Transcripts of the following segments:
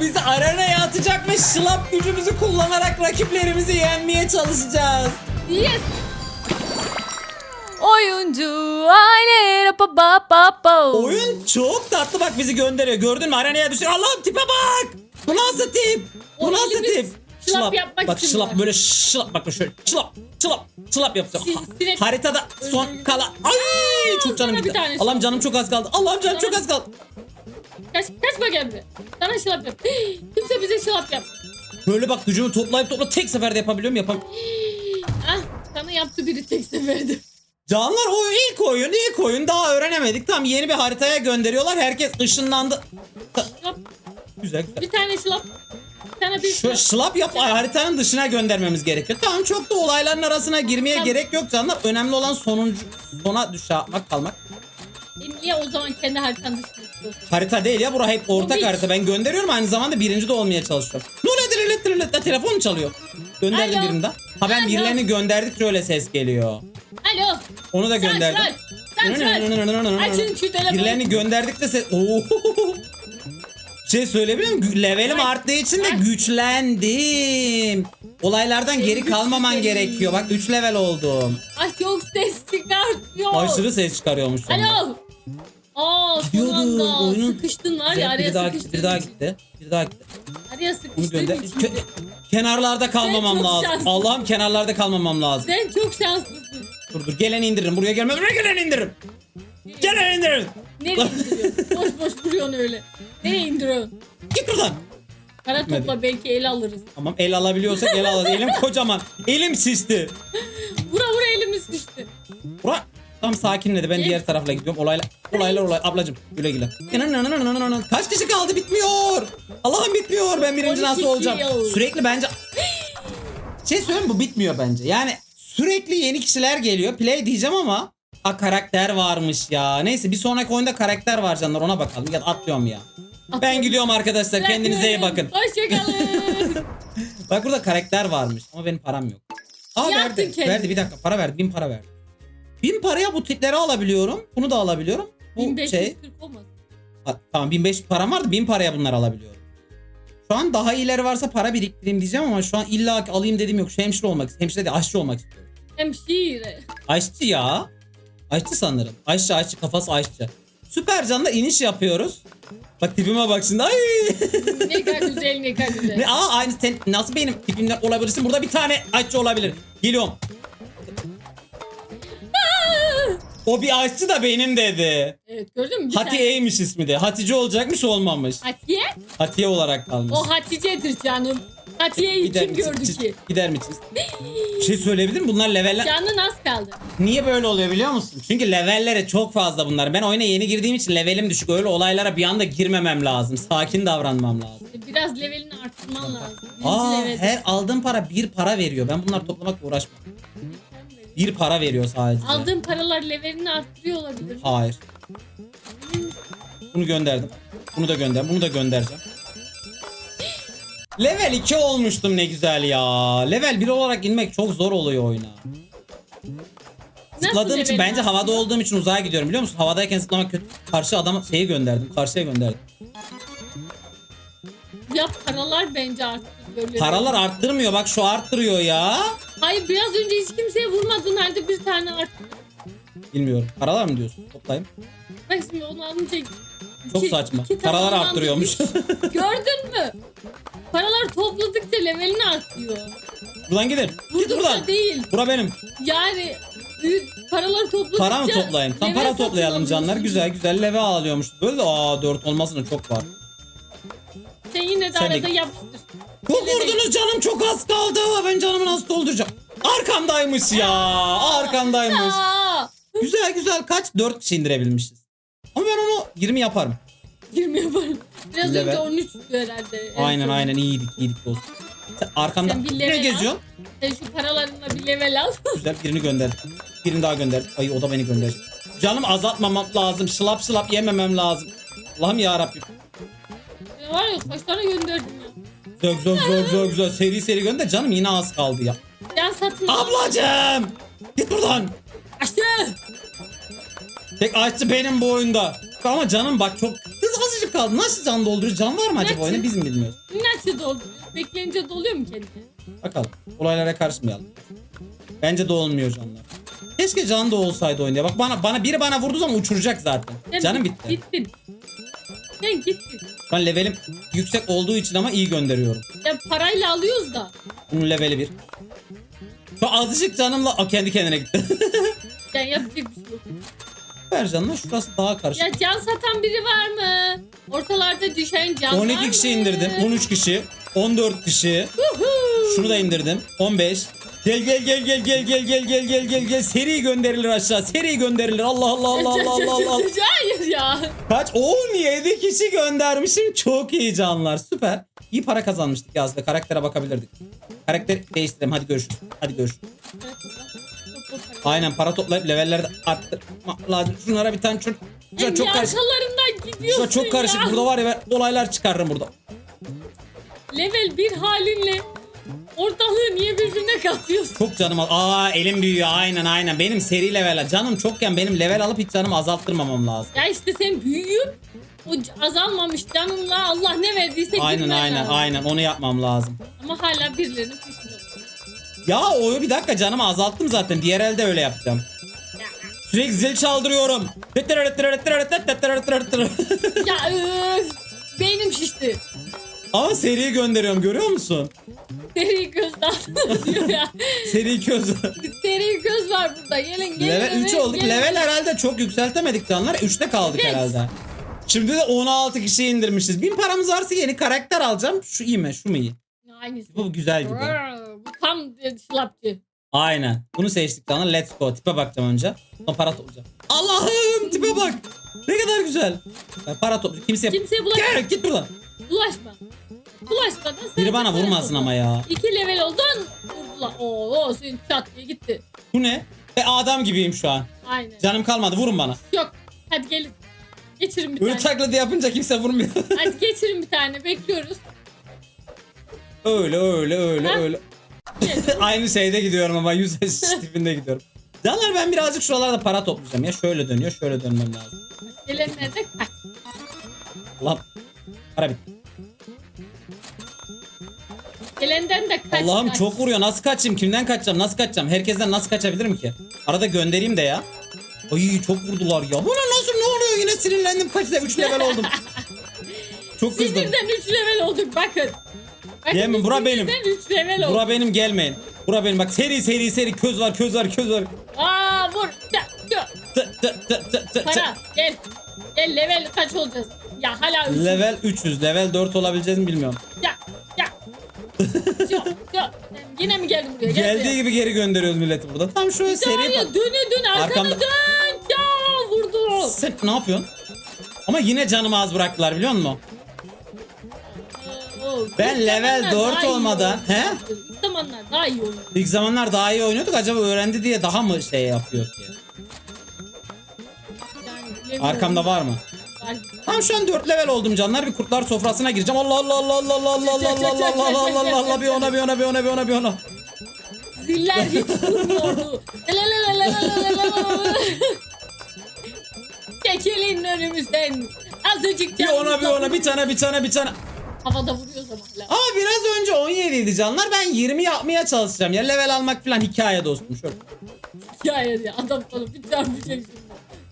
Bizi arenaya atacak ve şılap gücümüzü kullanarak rakiplerimizi yenmeye çalışacağız. Yes. Oyuncu aile pa pa pa pa. Oyun çok tatlı bak bizi gönderiyor. Gördün mü arenaya düşüyor. Allah'ım tipe bak. Bu nasıl tip? Bu nasıl tip? şılap yapmak Bak için şılap var. böyle şılap bak şöyle şılap şılap şılap yapacağım. Ha- sinek- haritada son kala. Ay çok canım gitti. Allah'ım canım çok az kaldı. Allah'ım canım çok az kaldı. Kaç, kaçma geldi. Sana şılap yap. Kimse bize şılap yap. Böyle bak gücümü toplayıp toplayıp tek seferde yapabiliyorum yapam. Ah sana yaptı biri tek seferde. Canlar o ilk oyun ilk oyun daha öğrenemedik. Tam yeni bir haritaya gönderiyorlar. Herkes ışınlandı. Şılap. Güzel güzel. Bir tane şılap. Bir tane bir Şu şılap. yap haritanın dışına göndermemiz gerekiyor. Tamam çok da olayların arasına girmeye Tamam. gerek yok canlar. Önemli olan sonuncu sona düşmek kalmak. E niye o zaman kendi haritanı dışına çıkıyorsun? Harita değil ya bura hep ortak Tabii. harita. Ben gönderiyorum aynı zamanda birinci de olmaya çalışıyorum. De telefon çalıyor? Gönderdim Alo. birinden. Ha ben Alo. birilerini gönderdikçe öyle ses geliyor. Alo. Onu da gönderdim. Santral. Açın şu telefonu. Birilerini gönderdik de ses... Oo. Şey söyleyebilir miyim? Levelim Ay. arttığı için de Ay. güçlendim. Olaylardan geri güçlü kalmaman gerekiyor. Bak 3 level oldum. Ay çok ses çıkartıyor. Aşırı ses çıkarıyormuş. Alo. Aa son Gidiyordu, anda oyunun- sıkıştın var ya araya biri daha gitti, sıkıştın. biri daha gitti. Biri daha gitti. Araya Bunu sıkıştın gönder. Ke- kenarlarda kalmamam çok lazım. şanslısın. Allah'ım kenarlarda kalmamam lazım. Sen çok şanslısın. Dur dur geleni indiririm. Buraya gelme. Buraya geleni indiririm. Geleni indiririm. Nereye indiriyorsun? boş boş duruyorsun öyle. Nereye indiriyorsun? Git buradan. Para Gitmedi. topla belki el alırız. Tamam el alabiliyorsak el alalım. Elim kocaman. Elim şişti. Vura vura elimiz düştü. Bura tam sakinledi. Ben diğer tarafla gidiyorum. Olayla olaylar olay. Ablacım güle güle. Kaç kişi kaldı bitmiyor. Allah'ım bitmiyor. Ben birinci 12 nasıl olacağım? Sürekli bence şey söyleyeyim bu bitmiyor bence. Yani sürekli yeni kişiler geliyor. Play diyeceğim ama a karakter varmış ya. Neyse bir sonraki oyunda karakter var canlar ona bakalım. Ya atlıyorum ya. Ben gidiyorum arkadaşlar. Kendinize iyi bakın. Hoşçakalın. Bak burada karakter varmış ama benim param yok. Aa Yaptın verdi. kendini. Verdi bir dakika para verdi. Bin para verdi. Bin paraya bu tipleri alabiliyorum. Bunu da alabiliyorum. Bu 1540 şey. olmaz. Tamam 1500 param vardı. Bin paraya bunları alabiliyorum. Şu an daha iyileri varsa para biriktireyim diyeceğim ama şu an illa alayım dedim yok. Şu hemşire olmak Hemşire değil aşçı olmak istiyorum. Hemşire. Aşçı ya. Aşçı sanırım. Aşçı aşçı kafası aşçı. Süper canla iniş yapıyoruz. Bak tipime bak şimdi. Ay. Ne kadar güzel ne kadar güzel. Ne, aa aynı sen nasıl benim tipimden olabilirsin? Burada bir tane aşçı olabilir. Geliyorum. O bir aşçı da benim dedi. Evet gördün mü? Bir tane- Hatiye'ymiş ismi de. Hatice olacakmış olmamış. Hatice? Hatiye olarak kalmış. O Hatice'dir canım. Hatice'yi Gider kim misin? gördü Çiz- ki? Gider misiniz? Bir şey söyleyebilir miyim? Bunlar leveller... Canın az kaldı. Niye böyle oluyor biliyor musun? Çünkü levellere çok fazla bunlar. Ben oyuna yeni girdiğim için levelim düşük. Öyle olaylara bir anda girmemem lazım. Sakin davranmam lazım. Biraz levelini arttırman lazım. Birinci Aa, level. her aldığım para bir para veriyor. Ben bunları toplamakla uğraşmam. Bir para veriyor sadece. Aldığın paralar levelini arttırıyor olabilir. Hayır. Bunu gönderdim. Bunu da gönder. Bunu da göndereceğim. Level 2 olmuştum ne güzel ya. Level 1 olarak inmek çok zor oluyor oyuna. Zıpladığım için bence arttırıyor? havada olduğum için uzağa gidiyorum biliyor musun? Havadayken zıplamak kötü. Karşı adama şeyi gönderdim. Karşıya gönderdim. Ya paralar bence. Böyle. Paralar arttırmıyor. Bak şu arttırıyor ya. Hayır biraz önce hiç kimseye vurmadın halde bir tane arttı. Bilmiyorum. Paralar mı diyorsun? Toplayayım. Bak şimdi onu alınca... Çok iki- saçma. iki Paralar da arttırıyormuş. Gördün mü? Paralar topladıkça levelini artıyor. buradan gidin. Git Vurdukça buradan. değil. Bura benim. Yani büyük paraları topladıkça... Para mı toplayayım? Tam level para satın toplayalım canlar. alıyorsun. Güzel güzel leve alıyormuş. Böyle de aa 4 olmasına çok var. Sen yine de Sen de- arada yapıştır. Çok vurdunuz canım çok az kaldı. Ben canımı nasıl dolduracağım? Arkamdaymış ya. Arkamdaymış. Aa! Güzel güzel kaç? 4 kişi indirebilmişiz. Ama ben onu 20 yaparım. 20 yaparım. Biraz Level. önce 13 herhalde. en Aynen son. aynen iyiydik iyiydik dostum. Sen arkamda Sen bir ne level geziyorsun? Sen şu paralarınla bir level al. Güzel birini gönder. Birini daha gönder. Ay o da beni gönderecek. Canım azaltmamam lazım. Şılap şılap yememem lazım. Allah'ım ya Rabbim. Var ya kaç tane gönderdim ya. Güzel güzel güzel güzel güzel. Seri seri gönder canım yine az kaldı ya. Can satın. Ablacım! Git buradan. Açtı. Tek açtı benim bu oyunda. Ama canım bak çok kız azıcık kaldı. Nasıl can dolduruyor? Can var mı acaba Nasıl? oyunda? Biz mi bilmiyoruz? Nasıl dolduruyor? Bekleyince doluyor mu kendini? Bakalım. Olaylara karışmayalım. Bence dolmuyor canlar. Keşke can da olsaydı oyunda. Bak bana bana biri bana vurduğu zaman uçuracak zaten. Canım bitti. Bittin. Ya git. Ben levelim yüksek olduğu için ama iyi gönderiyorum. Ya parayla alıyoruz da. Bunun leveli bir. Şu azıcık canımla o kendi kendine gitti. ya yapacak bir şey yok. Ver canına şurası daha karışık. Ya can satan biri var mı? Ortalarda düşen can 12 var kişi mı? indirdim. 13 kişi. 14 kişi. Şunu da indirdim. 15. Gel gel gel gel gel gel gel gel gel gel gel seri gönderilir aşağı seri gönderilir Allah Allah Allah Allah Allah Allah. Allah. Hayır ya. Kaç 17 kişi göndermişim çok iyi canlar süper. İyi para kazanmıştık yazdı karaktere bakabilirdik. Karakter değiştirelim hadi görüşürüz hadi görüşürüz. Aynen para toplayıp levelleri de arttırma lazım. Şunlara bir tane çok, Emine çok karışık. Arkalarından gidiyorsun çok karışık. Burada var ya ben olaylar çıkarırım burada. Level 1 halinle Ortalığı niye birbirine katıyorsun? Çok canım al. Aa elim büyüyor aynen aynen. Benim seri level. Canım çokken benim level alıp hiç canımı azalttırmamam lazım. Ya işte sen büyüyüp o azalmamış canımla Allah ne verdiyse Aynen aynen lazım. aynen onu yapmam lazım. Ama hala birilerinin peşinde. Ya o bir dakika canımı azalttım zaten. Diğer elde öyle yaptım. Sürekli zil çaldırıyorum. ya öf, beynim şişti. Ama seriyi gönderiyorum görüyor musun? Seri köz dağıtılır diyor ya. Seri köz var. Seri köz var burada. Gelin gelin. Level 3 olduk. Gelin. Level herhalde çok yükseltemedik canlar. 3'te kaldık Evet. herhalde. Şimdi de 16 kişi indirmişiz. Bin paramız varsa yeni karakter alacağım. Şu iyi mi? Şu mu iyi? Hangisi? Bu güzel gibi. Brrr, Bu tam e, şılapçı. Aynen. Bunu seçtik canlar. Let's go. Tipe bakacağım önce. Sonra para toplayacağım. Allah'ım tipe bak. Ne kadar güzel. Para toplayacağım. Kimseye... Kimseye bulaş Gel git buradan. bulaşma. Ulaşmadın. sen Biri bana vurmasın ama ya. İki level oldun. Vurla. Oo senin çat diye gitti. Bu ne? Ve adam gibiyim şu an. Aynen. Canım kalmadı vurun bana. Yok. Hadi gelin. Geçirin bir Ölü tane. taklidi yapınca kimse vurmuyor. Hadi geçirin bir tane. Bekliyoruz. öyle öyle öyle Ha? öyle. Aynı şeyde gidiyorum ama yüz tipinde gidiyorum. Canlar ben birazcık şuralarda para toplayacağım ya. Şöyle dönüyor şöyle dönmem lazım. Gelenlerde kaç. Ulan para bitti. Elenden de kaç. Allah'ım çok vuruyor. Nasıl kaçayım? Kimden kaçacağım? Nasıl kaçacağım? Herkesten nasıl kaçabilirim ki? Arada göndereyim de ya. Ay çok vurdular ya. Bu ne nasıl ne oluyor? Yine sinirlendim. Kaç Kaçta 3 level oldum. çok kızdım. Sinirden 3 level olduk bakın. bakın Yemin bura benim. level olduk. Bura benim gelmeyin. Bura benim bak seri seri seri köz var köz var köz var. Aa vur. Ya, ya. Tı, tı, tı, tı, tı, Para gel. Gel level kaç olacağız? Ya hala 300. Level 300 level 4 olabileceğiz mi bilmiyorum. Ya yok. Yine mi geldim buraya? Geldiği buraya. gibi geri gönderiyoruz milleti burada. Tam şöyle seri Var ya dönü dön arkana Arkamda- dön. Ya vurdu. Sen ne yapıyorsun? Ama yine canımı az bıraktılar biliyor musun? Ee, ben level zamanlar dört olmadan- He? İlk Zamanlar daha iyi oynuyor. İlk zamanlar daha iyi oynuyorduk acaba öğrendi diye daha mı şey yapıyor. Yani, Arkamda var mı? Tam şu an 4 level oldum canlar. Bir kurtlar sofrasına gireceğim. Allah Allah Allah Allah Allah Allah Allah Allah Allah Allah Allah Allah Allah bir ona bir ona bir ona bir ona bir ona. Ziller hiç durmuyordu. Çekilin önümüzden. Azıcık Bir ona bir ona bir tane bir tane bir tane. Havada vuruyoruz ama. Ama biraz önce 17 idi canlar. Ben 20 yapmaya çalışacağım. Ya level almak falan hikaye dostum şöyle. Hikaye ya adam sana bir çarpacak şimdi.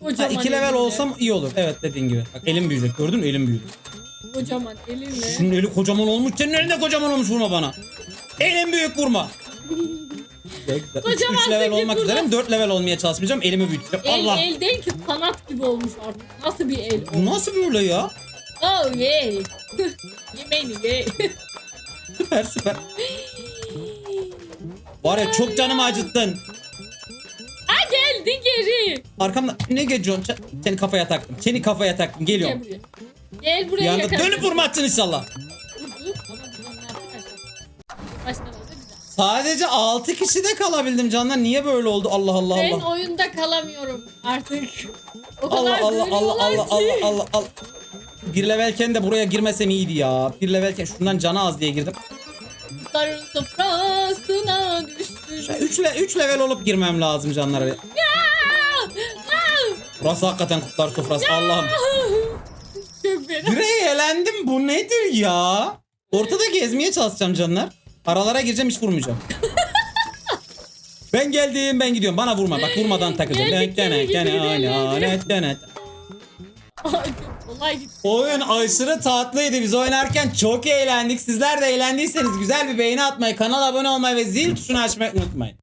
Ha, Kocaman 2 level olsam iyi olur. Evet dediğin gibi. Bak elim büyüyecek. Gördün mü elim büyüdü. Kocaman elinle. Şunun eli kocaman olmuş. Senin elin de kocaman olmuş vurma bana. Elim büyük vurma. 3 Kocaman level sekiz olmak burada. üzereyim. 4 level olmaya çalışmayacağım. Elimi büyüteceğim. El, Allah. el değil ki kanat gibi olmuş artık. Nasıl bir el? Bu nasıl böyle ya? Oh yeah. Yemeğini ye. Süper süper. Var ya çok canımı acıttın. Geldi geri. Arkamda ne geçiyorsun? Ç- Seni kafaya taktım. Seni kafaya taktım. Gel Geliyorum. buraya. Gel Bir buraya anda yakala. dönüp vurma atacaksın inşallah. Vurdu ama bizim ne yaptık aşağı. Baştan oldu güzel. Sadece 6 kişi de kalabildim canlar. Niye böyle oldu? Allah Allah Ben Allah. oyunda kalamıyorum artık. O Allah kadar Allah Allah Allah ki. Allah Allah Allah. Bir levelken de buraya girmesem iyiydi ya. Bir levelken şundan canı az diye girdim. Kurtların sofrasına düştüm. 3 le 3 level olup girmem lazım canlar. Burası hakikaten kutlar sofrası. Allah'ım. Çok fena. Direkt elendim. Bu nedir ya? Ortada gezmeye çalışacağım canlar. Aralara gireceğim hiç vurmayacağım. ben geldim ben gidiyorum. Bana vurma. Bak vurmadan takacağım. Geldik, Gene, geldik, gene, geldik, gene, geldik. gene, gene. Ay, çok kolay gitti. Oyun aşırı tatlıydı. Biz oynarken çok eğlendik. Sizler de eğlendiyseniz güzel bir beğeni atmayı, kanala abone olmayı ve zil tuşunu açmayı unutmayın.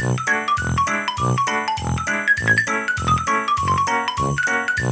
Thank you.